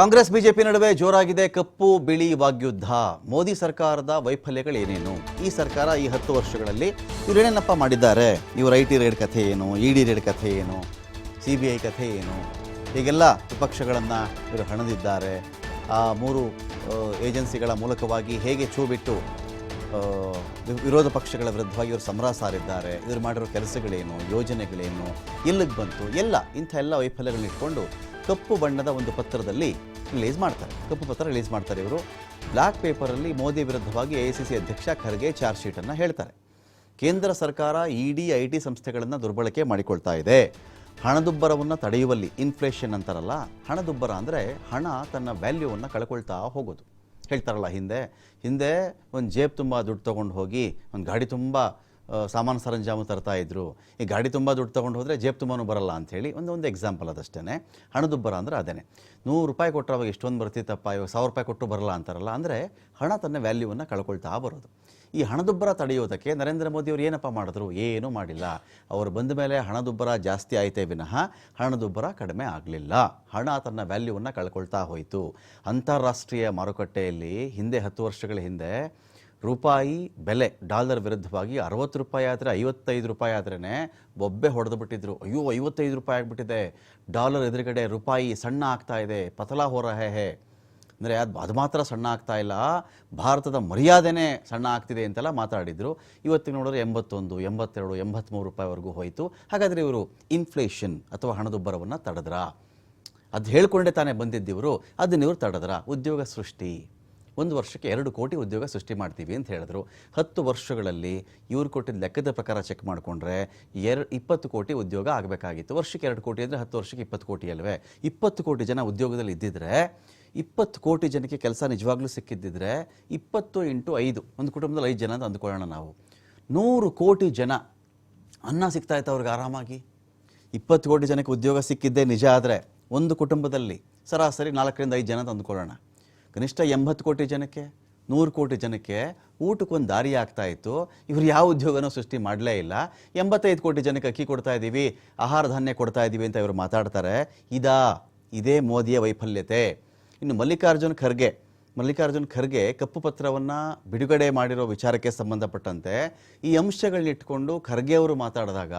Congress BJP ನಡುವೆ ಜೋರಾಗಿದೆ ಕಪ್ಪು, ಬಿಳಿ ವಾಗ್ಯುದ್ಧ. ಮೋದಿ ಸರ್ಕಾರದ ವೈಫಲ್ಯಗಳೇನೇನು? ಈ ಸರ್ಕಾರ ಈ ಹತ್ತು ವರ್ಷಗಳಲ್ಲಿ ಇವರೇನೇನಪ್ಪ ಮಾಡಿದ್ದಾರೆ? ಇವರು ಐ ಟಿ ರೇಡ್ ಕಥೆ ಏನು? ಇ ಡಿ ರೇಡ್ ಕಥೆ ಏನು? ಸಿ ಬಿ ಐ ಕಥೆ ಏನು? ಹೀಗೆಲ್ಲ ವಿಪಕ್ಷಗಳನ್ನು ಇವರು ಹಣದಿದ್ದಾರೆ. ಆ ಮೂರು ಏಜೆನ್ಸಿಗಳ ಮೂಲಕವಾಗಿ ಹೇಗೆ ಚೂ ಬಿಟ್ಟು ವಿರೋಧ ಪಕ್ಷಗಳ ವಿರುದ್ಧವಾಗಿ ಇವರು ಸಮರ ಸಾರಿದ್ದಾರೆ? ಇವರು ಮಾಡಿರೋ ಕೆಲಸಗಳೇನು? ಯೋಜನೆಗಳೇನು? ಎಲ್ಲಿಗೆ ಬಂತು? ಎಲ್ಲ ಇಂಥ ಎಲ್ಲ ವೈಫಲ್ಯಗಳನ್ನ ಇಟ್ಕೊಂಡು ಕಪ್ಪು ಬಣ್ಣದ ಒಂದು ಪತ್ರದಲ್ಲಿ ರಿಲೀಸ್ ಮಾಡ್ತಾರೆ. ಕಪ್ಪು ಪತ್ರ ರಿಲೀಸ್ ಮಾಡ್ತಾರೆ ಇವರು. ಬ್ಲ್ಯಾಕ್ ಪೇಪರಲ್ಲಿ ಮೋದಿ ವಿರುದ್ಧವಾಗಿ ಎ ಅಧ್ಯಕ್ಷ ಖರ್ಗೆ ಚಾರ್ಜ್ ಶೀಟನ್ನು ಹೇಳ್ತಾರೆ. ಕೇಂದ್ರ ಸರ್ಕಾರ ಇಡಿ ಐ ಟಿ ಸಂಸ್ಥೆಗಳನ್ನು ದುರ್ಬಳಕೆ ಮಾಡಿಕೊಳ್ತಾ ಇದೆ. ಹಣದುಬ್ಬರವನ್ನು ತಡೆಯುವಲ್ಲಿ ಇನ್ಫ್ಲೇಷನ್ ಅಂತಾರಲ್ಲ, ಹಣದುಬ್ಬರ ಅಂದರೆ ಹಣ ತನ್ನ ವ್ಯಾಲ್ಯೂವನ್ನು ಕಳ್ಕೊಳ್ತಾ ಹೋಗೋದು. ಹೇಳ್ತಾರಲ್ಲ ಹಿಂದೆ. ಹಿಂದೆ ಒಂದು ಜೇಬ್ ತುಂಬ ದುಡ್ಡು ತೊಗೊಂಡು ಹೋಗಿ, ಒಂದು ಗಾಡಿ ತುಂಬ ಸಾಮಾನು ಸರಂಜಾಮು ತರ್ತಾ ಇದ್ರು. ಈ ಗಾಡಿ ತುಂಬ ದುಡ್ಡು ತೊಗೊಂಡು ಹೋದರೆ ಜೇಬ್ ತುಂಬಾನು ಬರಲ್ಲ ಅಂಥೇಳಿ ಒಂದು ಒಂದು ಎಕ್ಸಾಂಪಲ್ ಅದಷ್ಟೇ ಹಣದುಬ್ಬರ ಅಂದರೆ ಅದೇ ನೂರು ರೂಪಾಯಿ ಕೊಟ್ಟರೆ ಅವಾಗ ಎಷ್ಟೊಂದು ಬರ್ತಿತ್ತಪ್ಪ, ಇವಾಗ ಸಾವಿರ ರೂಪಾಯಿ ಕೊಟ್ಟು ಬರಲ್ಲ ಅಂತಾರಲ್ಲ, ಅಂದರೆ ಹಣ ತನ್ನ ವ್ಯಾಲ್ಯೂವನ್ನು ಕಳ್ಕೊಳ್ತಾ ಬರೋದು. ಈ ಹಣದುಬ್ಬರ ತಡೆಯೋದಕ್ಕೆ ನರೇಂದ್ರ ಮೋದಿ ಅವರು ಏನಪ್ಪ ಮಾಡಿದ್ರು? ಏನೂ ಮಾಡಿಲ್ಲ. ಅವರು ಬಂದ ಮೇಲೆ ಹಣದುಬ್ಬರ ಜಾಸ್ತಿ ಆಯಿತೇ ವಿನಃ ಹಣದುಬ್ಬರ ಕಡಿಮೆ ಆಗಲಿಲ್ಲ. ಹಣ ತನ್ನ ವ್ಯಾಲ್ಯೂವನ್ನು ಕಳ್ಕೊಳ್ತಾ ಹೋಯಿತು. ಅಂತಾರಾಷ್ಟ್ರೀಯ ಮಾರುಕಟ್ಟೆಯಲ್ಲಿ ಹಿಂದೆ ಹತ್ತು ವರ್ಷಗಳ ಹಿಂದೆ ರೂಪಾಯಿ ಬೆಲೆ ಡಾಲರ್ ವಿರುದ್ಧವಾಗಿ ಅರವತ್ತು ರೂಪಾಯಿ ಆದರೆ ಐವತ್ತೈದು ರೂಪಾಯಿ ಆದ್ರೇ ಬೊಬ್ಬೆ ಹೊಡೆದು ಬಿಟ್ಟಿದ್ರು ಅಯ್ಯೋ, ಐವತ್ತೈದು ರೂಪಾಯಿ ಆಗಿಬಿಟ್ಟಿದೆ. ಡಾಲರ್ ಎದುರುಗಡೆ ರೂಪಾಯಿ ಸಣ್ಣ ಆಗ್ತಾ ಇದೆ. ಪತಲಾ ಹೋರ ಹೇ ಹೇ. ಅಂದರೆ ಅದು ಅದು ಮಾತ್ರ ಸಣ್ಣ ಆಗ್ತಾ ಇಲ್ಲ. ಭಾರತದ ಮರ್ಯಾದೆನೇ ಸಣ್ಣ ಆಗ್ತಿದೆ ಅಂತೆಲ್ಲ ಮಾತಾಡಿದರು. ಇವತ್ತಿಗೆ ನೋಡಿದ್ರೆ ಎಂಬತ್ತೊಂದು, ಎಂಬತ್ತೆರಡು ಎಂಬತ್ತ್ಮೂರು ರೂಪಾಯಿವರೆಗೂ ಹೋಯಿತು. ಹಾಗಾದರೆ ಇವರು ಇನ್ಫ್ಲೇಷನ್ ಅಥವಾ ಹಣದುಬ್ಬರವನ್ನು ತಡೆದ್ರಾ? ಅದು ಹೇಳ್ಕೊಂಡೇ ತಾನೇ ಬಂದಿದ್ದಿವರು ಅದನ್ನ ಇವರು ತಡೆದ್ರ? ಉದ್ಯೋಗ ಸೃಷ್ಟಿ. ಒಂದು ವರ್ಷಕ್ಕೆ ಎರಡು ಕೋಟಿ ಉದ್ಯೋಗ ಸೃಷ್ಟಿ ಮಾಡ್ತೀವಿ ಅಂತ ಹೇಳಿದ್ರು. ಹತ್ತು ವರ್ಷಗಳಲ್ಲಿ ಇವ್ರು ಕೊಟ್ಟಿದ್ದ ಲೆಕ್ಕದ ಪ್ರಕಾರ ಚೆಕ್ ಮಾಡಿಕೊಂಡ್ರೆ ಎರಡು ಇಪ್ಪತ್ತು ಕೋಟಿ ಉದ್ಯೋಗ ಆಗಬೇಕಾಗಿತ್ತು. ವರ್ಷಕ್ಕೆ ಎರಡು ಕೋಟಿ ಅಂದರೆ ಹತ್ತು ವರ್ಷಕ್ಕೆ ಇಪ್ಪತ್ತು ಕೋಟಿ ಅಲ್ವೇ? ಇಪ್ಪತ್ತು ಕೋಟಿ ಜನ ಉದ್ಯೋಗದಲ್ಲಿ ಇದ್ದಿದ್ರೆ, ಇಪ್ಪತ್ತು ಕೋಟಿ ಜನಕ್ಕೆ ಕೆಲಸ ನಿಜವಾಗ್ಲೂ ಸಿಕ್ಕಿದ್ದಿದ್ರೆ ಇಪ್ಪತ್ತು ಇಂಟು ಐದು, ಒಂದು ಕುಟುಂಬದಲ್ಲಿ ಐದು ಜನ ಅಂತ ಅಂದ್ಕೊಳ್ಳೋಣ ನಾವು. ನೂರು ಕೋಟಿ ಜನ ಅನ್ನ ಸಿಗ್ತಾ ಇತ್ತು ಅವ್ರಿಗೆ ಆರಾಮಾಗಿ. ಇಪ್ಪತ್ತು ಕೋಟಿ ಜನಕ್ಕೆ ಉದ್ಯೋಗ ಸಿಕ್ಕಿದ್ದೇ ನಿಜ ಆದರೆ ಒಂದು ಕುಟುಂಬದಲ್ಲಿ ಸರಾಸರಿ ನಾಲ್ಕರಿಂದ ಐದು ಜನ ಅಂತ ಅಂದ್ಕೊಳ್ಳೋಣ. ಕನಿಷ್ಠ ಎಂಬತ್ತು ಕೋಟಿ ಜನಕ್ಕೆ, ನೂರು ಕೋಟಿ ಜನಕ್ಕೆ ಊಟಕ್ಕೊಂದು ದಾರಿ ಆಗ್ತಾ ಇತ್ತು. ಇವರು ಯಾವ ಉದ್ಯೋಗನೂ ಸೃಷ್ಟಿ ಮಾಡಲೇ ಇಲ್ಲ. ಎಂಬತ್ತೈದು ಕೋಟಿ ಜನಕ್ಕೆ ಅಕ್ಕಿ ಕೊಡ್ತಾ ಇದ್ದೀವಿ, ಆಹಾರ ಧಾನ್ಯ ಕೊಡ್ತಾ ಇದ್ದೀವಿ ಅಂತ ಇವರು ಮಾತಾಡ್ತಾರೆ. ಇದಾ, ಇದೇ ಮೋದಿಯ ವೈಫಲ್ಯತೆ. ಇನ್ನು ಮಲ್ಲಿಕಾರ್ಜುನ್ ಖರ್ಗೆ ಮಲ್ಲಿಕಾರ್ಜುನ್ ಖರ್ಗೆ ಕಪ್ಪು ಪತ್ರವನ್ನು ಬಿಡುಗಡೆ ಮಾಡಿರೋ ವಿಚಾರಕ್ಕೆ ಸಂಬಂಧಪಟ್ಟಂತೆ ಈ ಅಂಶಗಳನ್ನಿಟ್ಕೊಂಡು ಖರ್ಗೆ ಅವರು ಮಾತಾಡಿದಾಗ,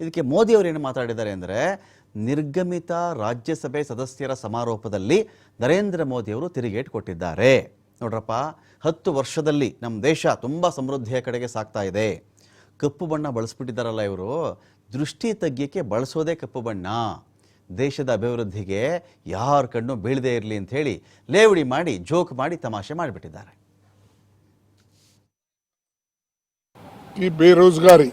ಇದಕ್ಕೆ ಮೋದಿ ಅವರು ಏನು ಮಾತಾಡಿದ್ದಾರೆ ಅಂದರೆ ನಿರ್ಗಮಿತ ರಾಜ್ಯಸಭೆ ಸದಸ್ಯರ ಸಮಾರೋಪದಲ್ಲಿ ನರೇಂದ್ರ ಮೋದಿಯವರು ತಿರುಗೇಟು ಕೊಟ್ಟಿದ್ದಾರೆ ನೋಡ್ರಪ್ಪ ಹತ್ತು ವರ್ಷದಲ್ಲಿ ನಮ್ಮ ದೇಶ ತುಂಬ ಸಮೃದ್ಧಿಯ ಕಡೆಗೆ ಸಾಗ್ತಾ ಇದೆ ಕಪ್ಪು ಬಣ್ಣ ಬಳಸ್ಬಿಟ್ಟಿದ್ದಾರಲ್ಲ ಇವರು ದೃಷ್ಟಿ ತಗ್ಗಿಯಕ್ಕೆ ಬಳಸೋದೇ ಕಪ್ಪು ಬಣ್ಣ ದೇಶದ ಅಭಿವೃದ್ಧಿಗೆ ಯಾರ ಕಣ್ಣು ಬೀಳದೇ ಇರಲಿ ಅಂತ ಹೇಳಿ ಲೇವಡಿ ಮಾಡಿ ಜೋಕ್ ಮಾಡಿ ತಮಾಷೆ ಮಾಡಿಬಿಟ್ಟಿದ್ದಾರೆ की बेरोजगारी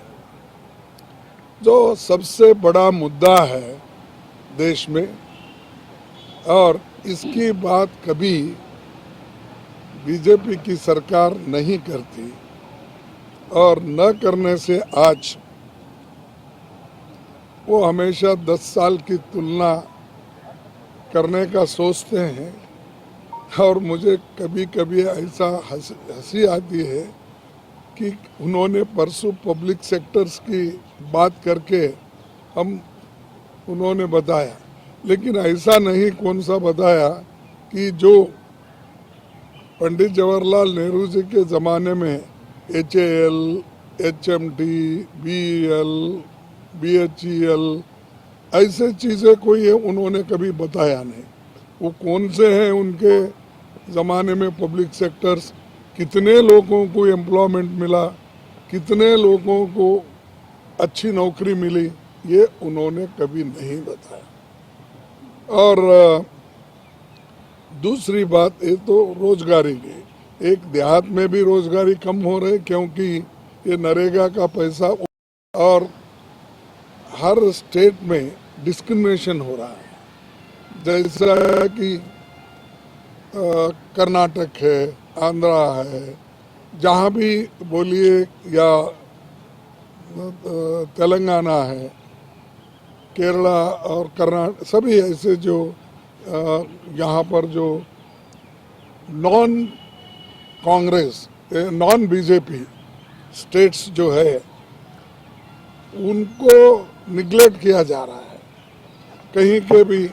जो सबसे बड़ा मुद्दा है देश में, और इसकी बात कभी बीजेपी की सरकार नहीं करती, और न करने से आज वो हमेशा 10 साल की तुलना करने का सोचते हैं, और मुझे कभी कभी ऐसा हँसी आती है कि उन्होंने परसों पब्लिक सेक्टर्स की बात करके हम उन्होंने बताया। लेकिन ऐसा नहीं कौन सा बताया कि जो पंडित जवाहरलाल नेहरू जी के ज़माने में H L H M T B L B H E L ऐसे चीज़ें कोई है, उन्होंने कभी बताया नहीं। वो कौन से हैं उनके ज़माने में पब्लिक सेक्टर्स कितने लोगों को एम्प्लॉयमेंट मिला? कितने लोगों को अच्छी नौकरी मिली? ये उन्होंने कभी नहीं बताया। और दूसरी बात, ये तो रोजगारी की। एक देहात में भी रोजगारी कम हो रही, क्योंकि ये नरेगा का पैसा और हर स्टेट में डिस्क्रिमिनेशन हो रहा है। जैसा है कि कर्नाटक है, आंध्रा है, जहाँ भी बोलिए या तेलंगाना है केरला और कर्नाटक, सभी ऐसे जो यहाँ पर जो non Congress non BJP states जो है, उनको निगलेक्ट किया जा रहा है। कहीं के भी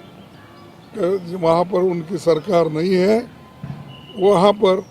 वहाँ पर उनकी सरकार नहीं है, वहाँ पर